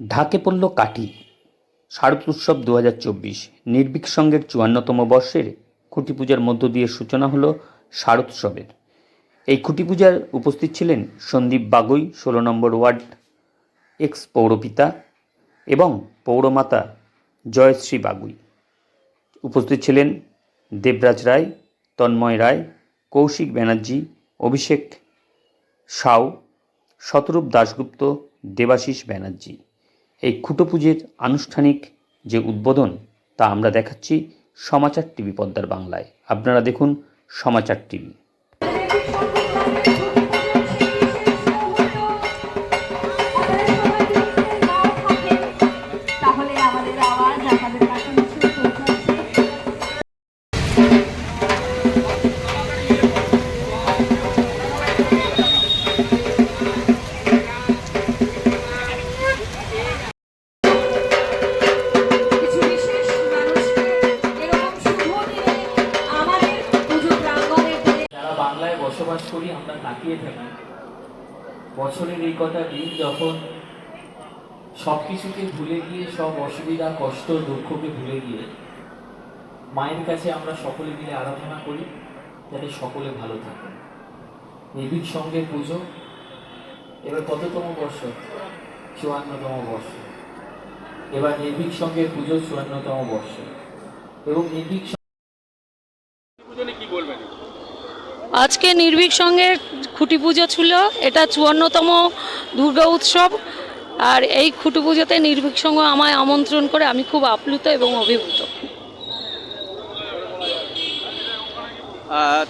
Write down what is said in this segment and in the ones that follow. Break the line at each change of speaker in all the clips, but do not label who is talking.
ঢাকে পড়ল কাঠি। শারদ উৎসব দু হাজার চব্বিশ, নির্ভীক সঙ্গের চুয়ান্নতম বর্ষের খুঁটি পূজার মধ্য দিয়ে সূচনা হলো শারদোৎসবের এই খুঁটি পূজার উপস্থিত ছিলেন সন্দীপ বাগুই, ষোলো নম্বর ওয়ার্ড এক্স পৌরপিতা এবং পৌরমাতা জয়শ্রী বাগুই। উপস্থিত ছিলেন দেবরাজ রায়, তন্ময় রায়, কৌশিক ব্যানার্জি, অভিষেক সাউ, শতরূপ দাশগুপ্ত, দেবাশিস ব্যানার্জি। এই খুঁটো পুজোর আনুষ্ঠানিক যে উদ্বোধন, তা আমরা দেখাচ্ছি সমাচার টিভি পদ্মার বাংলায়। আপনারা দেখুন সমাচার টিভি।
বছরের এই কটা দিন যখন সব কিছুকে ভুলে গিয়ে সব অসুবিধা কষ্ট দুঃখকে ভুলে গিয়ে মায়ের কাছে আমরা সকলে মিলে আরাধনা করি যাতে সকলে ভালো থাকে। নির্ভীক সঙ্গে পুজো। এবার কততম বর্ষ? চুয়ান্নতম বর্ষ। এবার নির্ভীক সঙ্গে পুজো চুয়ান্নতম বর্ষ। এবং নির্ভীক
আজকে নির্ভীক সঙ্গের খুঁটি পুজো ছিল। এটা চুয়ান্নতম দুর্গা উৎসব। আর এই খুঁটি পুজোতে নির্ভীক সঙ্গ আমায় আমন্ত্রণ করে আমি খুব আপ্লুত এবং অভিভূত।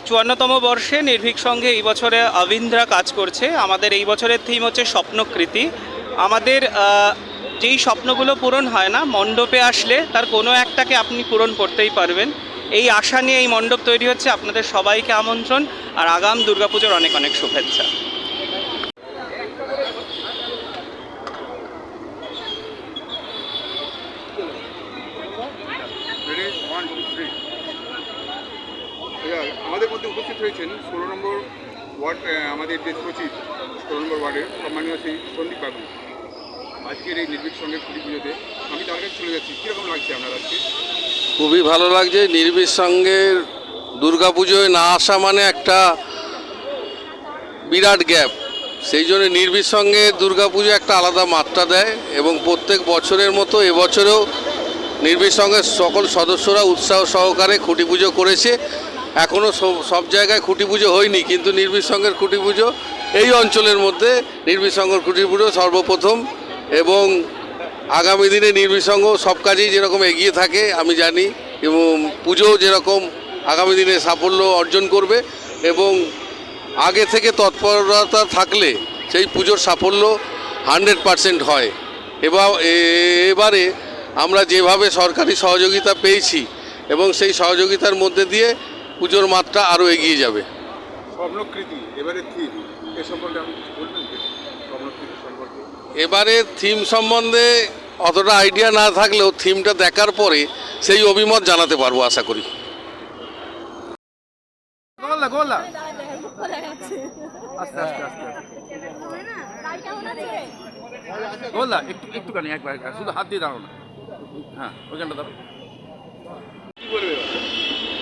চুয়ান্নতম বর্ষে নির্ভীক সঙ্গে এই বছরে অবিন্দ্রা কাজ করছে। আমাদের এই বছরের থিম হচ্ছে স্বপ্নকৃতি। আমাদের যেই স্বপ্নগুলো পূরণ হয় না, মণ্ডপে আসলে তার কোনো একটাকে আপনি পূরণ করতেই পারবেন। এই আশা নিয়ে এই মণ্ডপ তৈরি হচ্ছে। আপনাদের সবাইকে আমন্ত্রণ। আর আগাম দুর্গাপুজোর অনেক অনেক শুভেচ্ছা।
আমাদের মধ্যে উপস্থিত হয়েছেন ষোলো নম্বর ওয়ার্ড আমাদের যে সচিব ষোলো নম্বর ওয়ার্ডের সম্মানীয় সেই সন্দীপ বাবু। আজকের এই নির্ভীক সঙ্গে পুজো পুজোতে আমি তার কাছে চলে যাচ্ছি। কীরকম লাগছে আপনার আজকে?
খুবই ভালো লাগছে। নির্বিষ সঙ্গের দুর্গাপুজোয় না আসা মানে একটা বিরাট গ্যাপ। সেই জন্য নির্বিষ সঙ্গে দুর্গাপুজো একটা আলাদা মাত্রা দেয় এবং প্রত্যেক বছরের মতো এবছরেও নির্বিষ সঙ্গের সকল সদস্যরা উৎসাহ সহকারে খুঁটি পুজো করেছে। এখনও সব জায়গায় খুঁটি পুজো হয়নি, কিন্তু নির্বিষ সঙ্গের খুঁটি পুজো এই অঞ্চলের মধ্যে নির্বিষ সঙ্গের খুঁটি পুজো সর্বপ্রথম এবং আগামী দিনে নির্বিসঙ্গ সব কাজেই যেরকম এগিয়ে থাকে, আমি জানি, এবং পুজোও যেরকম আগামী দিনে সাফল্য অর্জন করবে এবং আগে থেকে তৎপরতা থাকলে সেই পুজোর সাফল্য হান্ড্রেড পারসেন্ট হয়। এবার এবারে আমরা যেভাবে সরকারি সহযোগিতা পেয়েছি এবং সেই সহযোগিতার মধ্যে দিয়ে পুজোর মাত্রা আরও এগিয়ে যাবে।
এবারে থিম
সম্বন্ধে অতটা আইডিয়া না থাকলেও থিমটা দেখার পরে সেই অভিমত জানাতে পারব আশা করি।
গোল্লা গোল্লা আস্তে আস্তে আস্তে গোল্লা একটু একটুখানি একবার একবার, শুধু হাত দিয়ে দাঁড়ানো হ্যাঁ ওইখানটা বলবে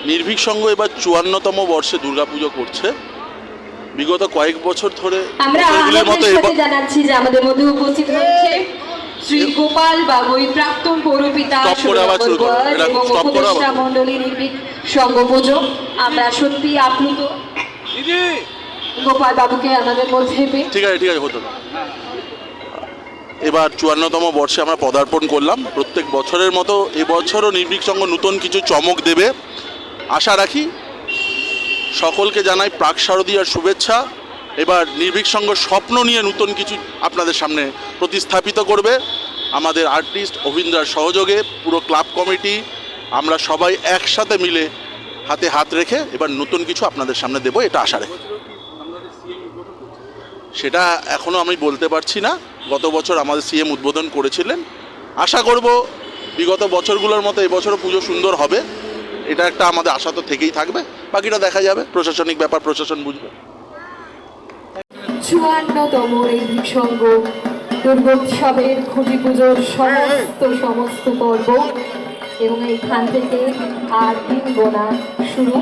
নির্ভীক সংঘ এবার চুয়ান্নতম বর্ষে দুর্গাপুজো করছে। বিগত কয়েক বছর ধরে
আমরা
মতো
জানাচ্ছি যে আমাদের মধ্যে উপস্থিত হয়েছে শ্রী গোপাল বাবুই প্রাক্তন পৌরপিতা এবং। উপদেষ্টা সংঘ পুজো আমরা সত্যি আপ্লুত। গোপাল বাবুকে আমাদের মধ্যে
ঠিক আছে ঠিক আছে হতো এবার চুয়ান্নতম বর্ষে আমরা পদার্পণ করলাম। প্রত্যেক বছরের মতো এবছরও নির্ভীক সংঘ নতুন কিছু চমক দেবে। আশা রাখি সকলকে জানাই প্রাক শারদীয়ার শুভেচ্ছা। এবার নির্ভীক সংঘ স্বপ্ন নিয়ে নতুন কিছু আপনাদের সামনে প্রতিস্থাপিত করবে। আমাদের আর্টিস্ট অভিন্দ্রার সহযোগে পুরো ক্লাব কমিটি, আমরা সবাই একসাথে মিলে হাতে হাত রেখে এবার নতুন কিছু আপনাদের সামনে দেবো, এটা আশা রেখে। সেটা এখনও আমি বলতে পারছি না। গত বছর আমাদের সিএম উদ্বোধন করেছিলেন। আশা করব বিগত বছরগুলোর মতো এবছরও পুজো সুন্দর হবে। এটা একটা আমাদের আশা তো থেকেই থাকবে। বাকিটা দেখা যাবে। প্রশাসনিক ব্যাপার, প্রশাসন বুঝবে।
চুয়ান্নতম এই সংঘ দুর্গোৎসবের খুঁটি পুজোর সমস্ত সমস্ত পর্ব এবং এইখান থেকে আর দিন গোনা শুরু